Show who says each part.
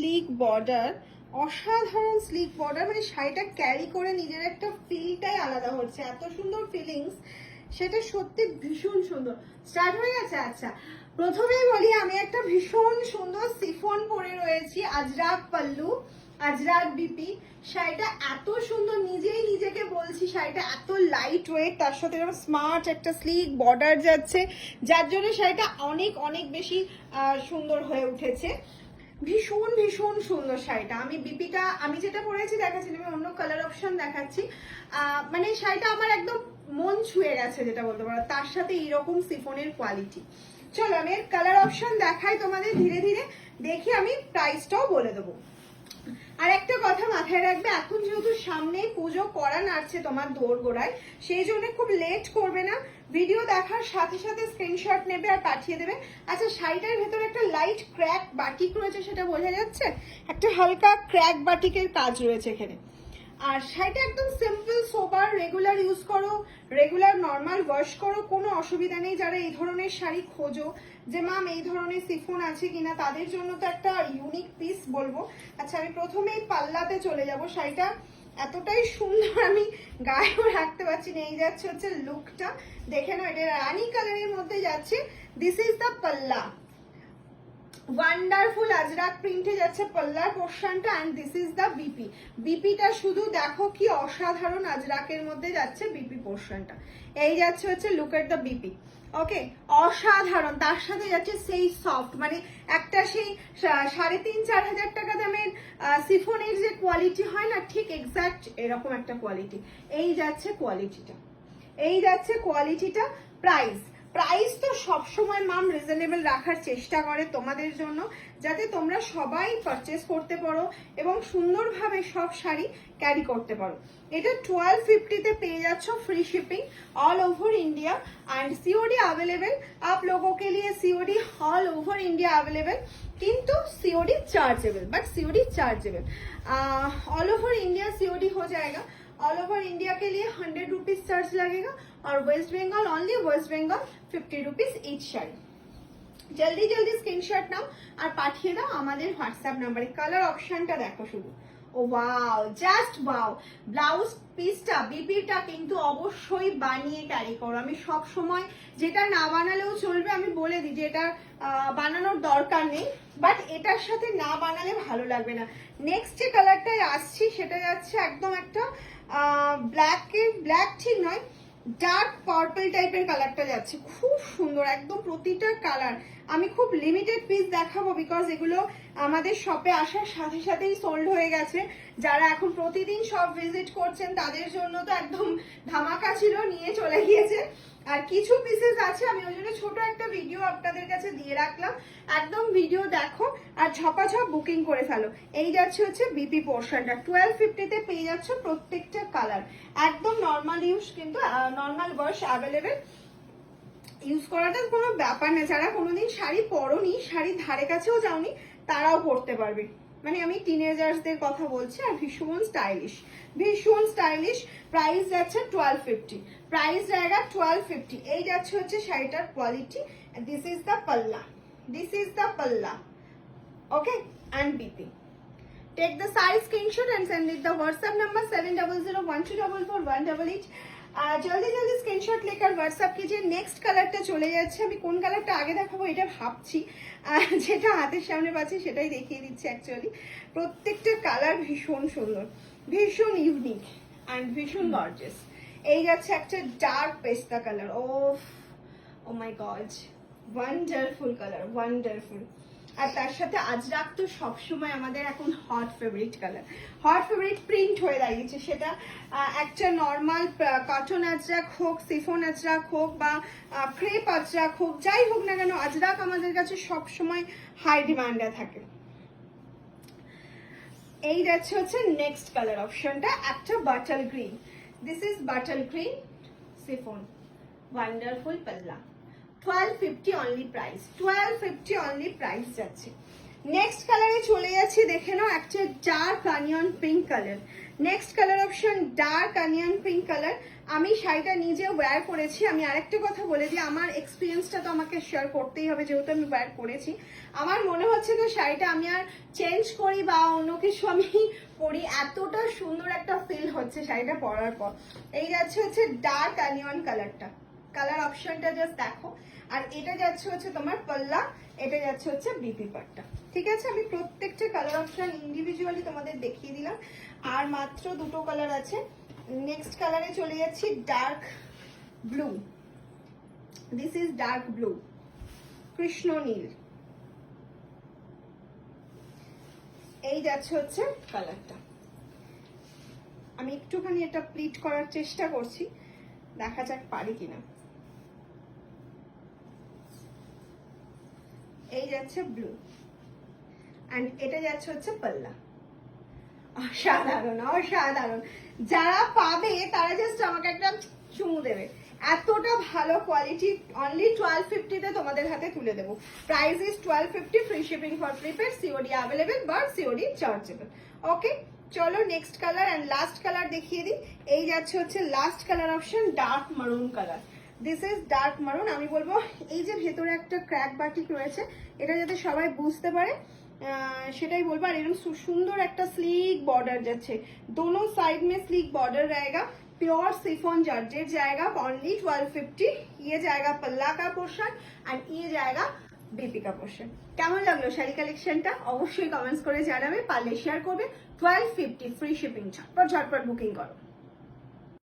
Speaker 1: Slick border অসাধারণ slick border মানে শাড়িটা ক্যারি করে নিজের একটা ফিলটাই আলাদা হচ্ছে। এত সুন্দর ফিলিংস সেটা সত্যি ভীষণ সুন্দর। স্টার্ট হয়ে গেছে? আচ্ছা প্রথমেই বলি, আমি একটা ভীষণ সুন্দর সিফন পরে রয়েছি আজরাক পাল্লু আজরাক বিপি শাড়িটা এত সুন্দর, নিজেই নিজেকে বলছি, শাড়িটা এত লাইট ওয়েট তার সাথে যেমন স্মার্ট একটা স্লিক বর্ডার যাচ্ছে, যার জন্য শাড়িটা অনেক অনেক বেশি সুন্দর হয়ে উঠেছে। ভীষণ ভীষণ সুন্দর শাড়িটা। আমি বিপিটা, আমি যেটা পরেছি দেখাচ্ছি, আমি অন্য কালার অপশন দেখাচ্ছি। মানে শাড়িটা আমার একদম মন ছুঁয়ে গেছে যেটা বলতে পারো। তার সাথে এইরকম সিফোনের কোয়ালিটি চলো, আমি কালার অপশন দেখাই তোমাদের ধীরে ধীরে। দেখি আমি প্রাইসটাও বলে দেবো। আর একটা কথা মাথায় রাখবে, এখন যেহেতু সামনে পুজো করা নাড়ছে তোমার দোর গোড়ায় সেই জন্য খুব লেট করবে না। ভিডিও দেখার সাথে সাথে স্ক্রিনশট নেবে আর পাঠিয়ে দেবে। আচ্ছা শাড়িটার ভেতরে একটা লাইট ক্র্যাক বাটিক রয়েছে সেটা বোঝা যাচ্ছে? একটা হালকা ক্র্যাক বাটিকের কাজ রয়েছে এখানে। আর শাড়িটা একদম সিম্পল সোবার রেগুলার ইউজ করো রেগুলার নর্মাল ওয়াশ করো, কোনো অসুবিধা নেই। যারা এই ধরনের শাড়ি খোঁজো যে ম্যাম এই ধরনের সিফন আছে কিনা তাদের জন্য তো একটা ইউনিক পিস বলব। আচ্ছা আমি প্রথমেই পাল্লাতে চলে যাব। শাড়িটা এতটাই সুন্দর আমি গায়েও রাখতে পারছি না। এই যাচ্ছে হচ্ছে লুকটা দেখে নাও, এটা রানি কালারের মধ্যে যাচ্ছে। This is the pallu. Wonderful Ajrakh প্রিন্টে যাচ্ছে পাল্লার পোর্শনটা and this is the BP বিপিটা শুধু দেখো কি অসাধারণ আজরাকের মধ্যে যাচ্ছে বিপি পোর্শনটা এই যাচ্ছে হচ্ছে look at the BP okay, অসাধারণ। তার সাথে যাচ্ছে সেই সফট মানে একটা সেই সাড়ে তিন, চার হাজার টাকা দামের সিফোনের যে কোয়ালিটি হয় না, ঠিক এক্স্যাক্ট এরকম একটা কোয়ালিটি এই যাচ্ছে কোয়ালিটিটা এই যাচ্ছে কোয়ালিটিটা প্রাইস প্রাইস তো সবসময় মাম রিজনেবল রাখার চেষ্টা করে তোমাদের জন্য যাতে তোমরা সবাই পারচেস করতে পারো এবং সুন্দরভাবে সব শাড়ি ক্যারি করতে পারো এটা টুয়েলভ ফিফটিতে পেয়ে যাচ্ছ free shipping all over India and COD available आप लोगों के लिए COD all over India available किंतु COD chargeable but COD chargeable all over India COD हो जाएगा ऑल ओवर इंडिया के लिए हंड्रेड रुपीज चार्ज लगेगा और West Bengal only West Bengal fifty rupees each sari জলদি জলদি স্ক্রিনশট নাও আর পাঠিয়ে দাও আমাদের হোয়াটসঅ্যাপ নাম্বারে কালার অপশনটা দেখো শুধু ও ওয়াও জাস্ট ওয়াও ব্লাউজ পিসটা বিপিটা কিন্তু অবশ্যই বানিয়ে ক্যারি করো। আমি সব সময় যেটা না বানালেও চলবে, আমি বলে দিই যে এটা বানানোর দরকার নেই বাট এটার সাথে না বানালে ভালো লাগবে না। নেক্সট যে কালারটায় আসছি, সেটা যাচ্ছে একদম একটা ব্ল্যাক ব্ল্যাক ঠিক নয় ডার্ক পার্পল টাইপের কালারটা যাচ্ছে। খুব সুন্দর, একদম প্রতিটা কালার আমি খুব লিমিটেড পিস দেখাবো বিকজ এগুলো আমাদের শপে আসার সাথে সাথেই সোল্ড হয়ে গেছে। যারা এখন প্রতিদিন সব ভিজিট করছেন, তাদের জন্য তো একদম ধামাকা ছিল, নিয়ে চলে গিয়েছে। আর কিছু পিসেস আছে, আমি ওই জন্য ছোট একটা ভিডিও আপনাদের কাছে দিয়ে রাখলাম। একদম ভিডিও দেখো আর ঝপাঝপ বুকিং করে ফেলো। এই যাচ্ছে হচ্ছে বিপি পোর্শনটা টুয়েলভ ফিফটিতে পেয়ে যাচ্ছ প্রত্যেকটা কালার একদম নর্মাল ইউজ কিন্তু নর্মাল বয়স অ্যাভেলেবেল ইউজ করাটা কোনো ব্যাপার না। যারা কোনোদিন শাড়ি পরনি, শাড়ির ধারে কাছেও যাওনি, তারাও পরতে পারবে। মানে আমি টিনেজার্সদের কথা বলছি আর ভীষণ স্টাইলিশ ভীষণ স্টাইলিশ প্রাইস যাচ্ছে টুয়েলভ ফিফটি প্রাইস জায়গা টুয়েলভ ফিফটি এই যাচ্ছে হচ্ছে শাড়িটার quality this is the pallu. This is the pallu. Okay and BP Take the size screenshot and send it. The WhatsApp number one 1244 eight আর জলদি জলদি screenshot লেখার WhatsApp যে next কালারটা চলে যাচ্ছে আমি কোন কালারটা আগে দেখাবো এটা ভাবছি। যেটা হাতের সামনে পাচ্ছি সেটাই দেখিয়ে দিচ্ছি অ্যাকচুয়ালি প্রত্যেকটা কালার ভীষণ সুন্দর ভীষণ ইউনিক অ্যান্ড ভীষণ গর্জেস এই যাচ্ছে একটা ডার্ক পেস্তা কালার ও ও মাই গজ ওয়ান্ডারফুল কালার ওয়ান্ডারফুল আর তার সাথে আজরাক তো সবসময় আমাদের এখন hot favourite colour hot favourite print হয়ে দাঁড়িয়েছে সেটা একটা নর্মাল কটন আজরাক হোক সিফন আজরাক হোক বা ক্রেপ আজরাক হোক, যাই হোক না কেন আজরাক আমাদের কাছে সবসময় হাই ডিমান্ডে থাকে। এই যাচ্ছে হচ্ছে নেক্সট কালার অপশনটা একটা bottle green this is bottle green chiffon wonderful pallu twelve fifty only price twelve fifty only price যাচ্ছে। নেক্সট কালারে চলে যাচ্ছি, দেখে নাও, একটা dark onion pink colour next colour option dark onion pink colour আমি শাড়িটা নিজে ওয়্যার করেছি। আমি আরেকটা কথা বলে দিই, আমার এক্সপিরিয়েন্সটা তো আমাকে শেয়ার করতেই হবে, যেহেতু আমি ওয়্যার করেছি। আমার মনে হচ্ছে যে শাড়িটা আমি আর চেঞ্জ করি বা অন্য কিছু আমি পরি, এতটা সুন্দর একটা ফিল হচ্ছে শাড়িটা পরার পর। এই যাচ্ছে হচ্ছে ডার্ক অ্যানিয়ন কালারটা কালার অপশনটা জাস্ট দেখো। আর এটা যাচ্ছে হচ্ছে তোমার পাল্লা, এটা যাচ্ছে হচ্ছে বিপি পাটটা। ঠিক আছে? আমি প্রত্যেকটা কালার অপশন ইন্ডিভিজুয়ালি তোমাদের দেখিয়ে দিলাম। আর মাত্র দুটো কালার আছে। নেক্সট কালারে চলে যাচ্ছি dark blue this is dark blue Krishna নীল। এই যাচ্ছে হচ্ছে কালারটা। আমি একটুখানি এটা প্লিট করার চেষ্টা করছি। দেখা যাক পারি কিনা। এই যাচ্ছে ব্লু। অ্যান্ড এটা যাচ্ছে হচ্ছে পাল্লা। অসাধারণ অসাধারণ। যারা পাবে, তারা জাস্ট আমাকে একটা চুমু দেবে। এতটা ভালো কোয়ালিটি অনলি টুয়েলভ ফিফটিতে তোমাদের হাতে তুলে দেবো। Price is twelve fifty free shipping for prepaid COD available but COD chargeable okay চলো next colour and last colour দেখিয়ে দিই। এই যাচ্ছে হচ্ছে last colour option dark maroon colour this is dark maroon আমি বলবো এই যে ভেতরে একটা ক্র্যাক বাটিক রয়েছে এটা যাতে সবাই বুঝতে পারে আহ, সেটাই বলবো আর এরকম সু- সুন্দর একটা স্লিক বর্ডার যাচ্ছে दोनों साइड में स्लीक बॉर्डर रहेगा प्योर सिफोन जॉर्जेट जाएगा ओनली ट्वेल्व फिफ्टी ये जाएगा पल्ला का पोर्शन एंड ये जाएगा বিপি কা পোর্শন কেমন লাগলো শাড়ি কালেকশনটা অবশ্যই কমেন্টস করে জানাবে পারলে শেয়ার করবে টুয়েলভ ফিফটি ফ্রি শিপিং ঝটপট ঝটপট বুকিং করো